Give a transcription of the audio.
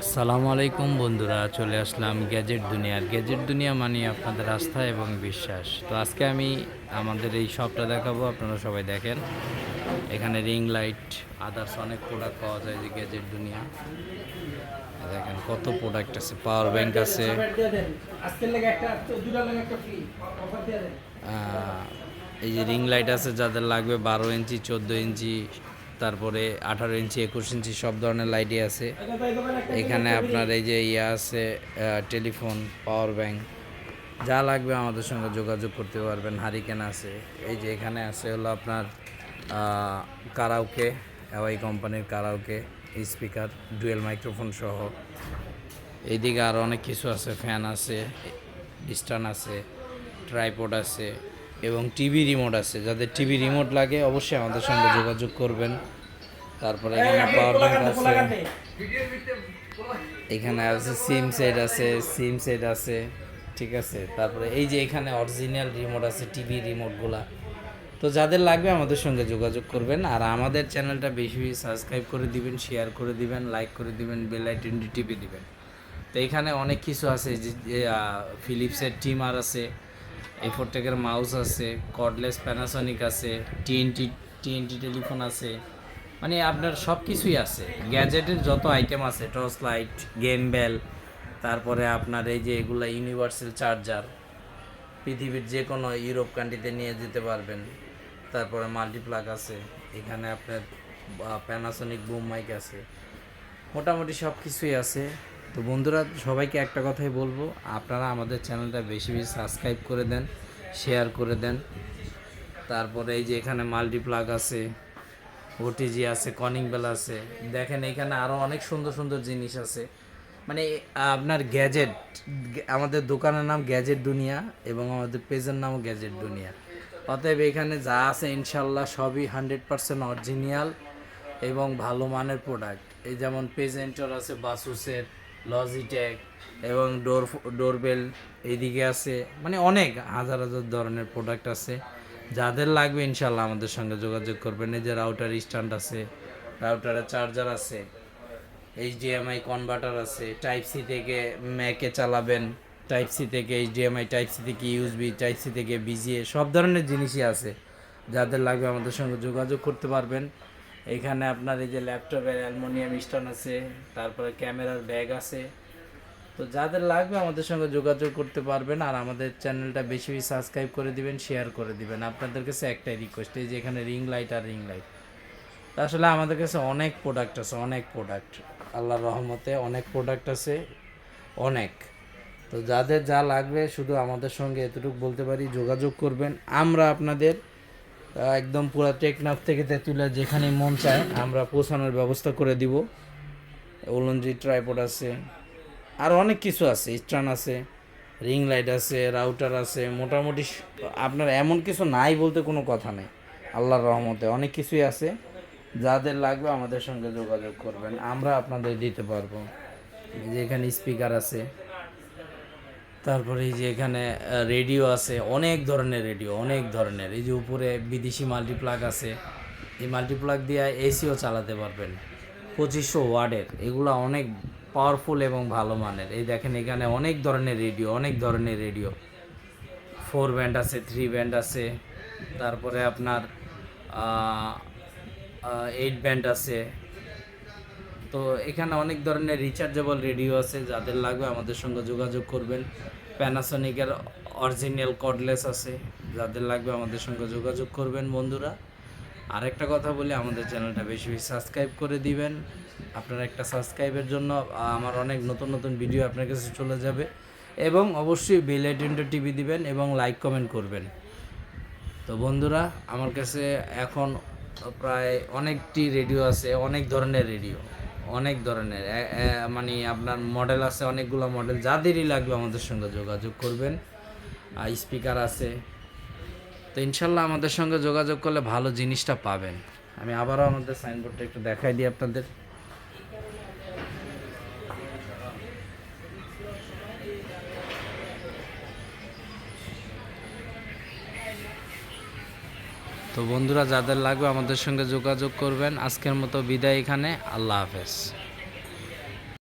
আসসালামু আলাইকুম বন্ধুরা, চলে আসলাম গ্যাজেট দুনিয়ার গ্যাজেট দুনিয়া মানে আপনাদের আস্থা এবং বিশ্বাস। তো আজকে আমি আমাদের এই শপটা দেখাবো, আপনারা সবাই দেখেন। এখানে রিং লাইট আদার্স অনেক প্রোডাক্ট পাওয়া যায় যে গ্যাজেট দুনিয়া। দেখেন কত প্রোডাক্ট আছে পাওয়ার ব্যাংক আছে। এই যে রিং লাইট আছে, যাদের লাগবে বারো ইঞ্চি, চোদ্দ ইঞ্চি তারপরে আঠারো ইঞ্চি, একুশ ইঞ্চি সব ধরনের লাইটই আছে। এখানে আপনার এই যে ইয়ে আছে টেলিফোন পাওয়ার ব্যাংক যা লাগবে আমাদের সঙ্গে যোগাযোগ করতে পারবেন। হারিকেন আছে, এই যে এখানে আছে হলো আপনার কারাওকে হাওয়াই কোম্পানির কারাওকে স্পিকার ডুয়েল মাইক্রোফোন সহ। এইদিকে আরও অনেক কিছু আছে ফ্যান আছে স্ট্যান্ড আছে ট্রাইপড আছে এবং টিভি রিমোট আছে। যাদের টিভি রিমোট লাগে, অবশ্যই আমাদের সঙ্গে যোগাযোগ করবেন। তারপরে এখানে পাওয়ার ব্যাংক আছে। এখানে আছে সিম সেট আছে সিম সেট আছে, ঠিক আছে? তারপরে এই যে এখানে অরিজিনাল রিমোট আছে টিভি রিমোটগুলা তো যাদের লাগবে আমাদের সঙ্গে যোগাযোগ করবেন। আর আমাদের চ্যানেলটা বেশি বেশি সাবস্ক্রাইব করে দিবেন শেয়ার করে দিবেন লাইক করে দিবেন বেল আইকনটি টিপে দিবেন। তো এখানে অনেক কিছু আছে, যে ফিলিপসের টিমার আছে। এই ফোরটেকের মাউস আছে কর্ডলেস প্যানাসনিক আছে টিএনটি টিএনটি টেলিফোন আছে মানে আপনার সব কিছুই আছে। গ্যাজেটের যত আইটেম আছে টর্চ লাইট গেম বেল তারপরে আপনার এই যে এগুলা ইউনিভার্সাল চার্জার পৃথিবীর যে কোনো ইউরোপ কান্ট্রিতে নিয়ে যেতে পারবেন। তারপরে মাল্টিপ্লাগ আছে, এখানে আপনার প্যানাসনিক বুম মাইক আছে। মোটামুটি সব কিছুই আছে। তো বন্ধুরা, সবাইকে একটা কথাই বলব, আপনারা আমাদের চ্যানেলটা বেশি বেশি সাবস্ক্রাইব করে দেন শেয়ার করে দেন। তারপরে এই যে এখানে মাল্টিপ্লাগ আছে ওটিজি আছে কনিং বেল আছে, দেখেন এখানে আরও অনেক সুন্দর সুন্দর জিনিস আছে। মানে আপনার গ্যাজেট আমাদের দোকানের নাম গ্যাজেট দুনিয়া এবং আমাদের পেজের নামও গ্যাজেট দুনিয়া। অতএব এখানে যা আছে ইনশাল্লাহ সবই হান্ড্রেড পার্সেন্ট অরিজিনাল এবং ভালো মানের প্রোডাক্ট এই যেমন প্রেজেন্টর আছে বাসুসের লজিটেক এবং ডোর ডোরবেল এইদিকে আছে। মানে অনেক, হাজার হাজার ধরনের প্রোডাক্ট আছে। যাদের লাগবে ইনশাল্লাহ আমাদের সঙ্গে যোগাযোগ করবেন। এই যে রাউটার স্ট্যান্ড আছে রাউটারের চার্জার আছে এইচডিএমআই কনভার্টার আছে টাইপ সি থেকে ম্যাকে চালাবেন টাইপ সি থেকে এইচডিএমআই টাইপ সি থেকে ইউএসবি টাইপ সি থেকে বিজিএ সব ধরনের জিনিসই আছে। যাদের লাগবে আমাদের সঙ্গে যোগাযোগ করতে পারবেন। এখানে আপনার এই যে ল্যাপটপের অ্যালমোনিয়াম স্ট্যান্ড আছে, তারপরে ক্যামেরার ব্যাগ আছে। তো যাদের লাগবে আমাদের সঙ্গে যোগাযোগ করতে পারবেন আর আমাদের চ্যানেলটা বেশি বেশি সাবস্ক্রাইব করে দিবেন শেয়ার করে দিবেন। আপনাদের কাছে একটাই রিকোয়েস্ট এই যে এখানে রিং লাইট আর রিং লাইট আসলে আমাদের কাছে অনেক প্রোডাক্ট আছে, অনেক প্রোডাক্ট আল্লাহর রহমতে অনেক প্রোডাক্ট আছে, অনেক। তো যাদের যা লাগবে, শুধু আমাদের সঙ্গে এতটুকু বলতে পারি, যোগাযোগ করবেন। আমরা আপনাদের একদম পুরো টেকনাফ থেকে তেঁতুলা যেখানে মন চায়, আমরা পৌঁছানোর ব্যবস্থা করে দিব। ওলনজি ট্রাইপড আছে, আর অনেক কিছু আছে স্ট্যান্ড আছে, রিং লাইট আছে, রাউটার আছে, মোটামুটি আপনার এমন কিছু নাই বলতে কোনো কথা নেই। আল্লাহর রহমতে অনেক কিছুই আছে, যাদের লাগবে আমাদের সঙ্গে যোগাযোগ করবেন, আমরা আপনাদের দিতে পারব। যে এখানে স্পিকার আছে। তারপরে এই যে এখানে রেডিও আছে, অনেক ধরনের রেডিও অনেক ধরনের। এই যে উপরে বিদেশি মাল্টিপ্লাগ আছে, এই মাল্টিপ্লাগ দিয়ে এসিও চালাতে পারবেন। পঁচিশশো ওয়ার্ডের, এগুলো অনেক পাওয়ারফুল এবং ভালো মানের। এই দেখেন এখানে অনেক ধরনের রেডিও অনেক ধরনের রেডিও ফোর ব্যান্ড আছে থ্রি ব্যান্ড আছে, তারপরে আপনার এইট ব্যান্ড আছে। তো এখানে অনেক ধরনের রিচার্জেবল রেডিও আছে, যাদের লাগবে আমাদের সঙ্গে যোগাযোগ করবেন। প্যানাসনিকের অরিজিনাল কর্ডলেস আছে, যাদের লাগবে আমাদের সঙ্গে যোগাযোগ করবেন বন্ধুরা। আর একটা কথা বলি, আমাদের চ্যানেলটা বেশি বেশি সাবস্ক্রাইব করে দিবেন। আপনার একটা সাবস্ক্রাইবের জন্য আমার অনেক নতুন নতুন ভিডিও আপনার কাছে চলে যাবে। এবং অবশ্যই বেল আইটেনটা টিভি দিবেন এবং লাইক কমেন্ট করবেন। তো বন্ধুরা, আমার কাছে এখন প্রায় অনেকটি রেডিও আছে, অনেক ধরনের রেডিও অনেক ধরনের। মানে আপনার মডেল আছে, অনেকগুলো মডেল যাদেরই লাগবে আমাদের সঙ্গে যোগাযোগ করবেন। স্পিকার আছে। তো ইনশাল্লাহ আমাদের সঙ্গে যোগাযোগ করলে ভালো জিনিসটা পাবেন। আমি আবারও আমাদের সাইনবোর্ডটা একটু দেখাই দিই আপনাদের। তো বন্ধুরা যাদের লাগবে আমাদের সঙ্গে যোগাযোগ করবেন। আজকের মতো বিদায় এখানে। আল্লাহ হাফেজ।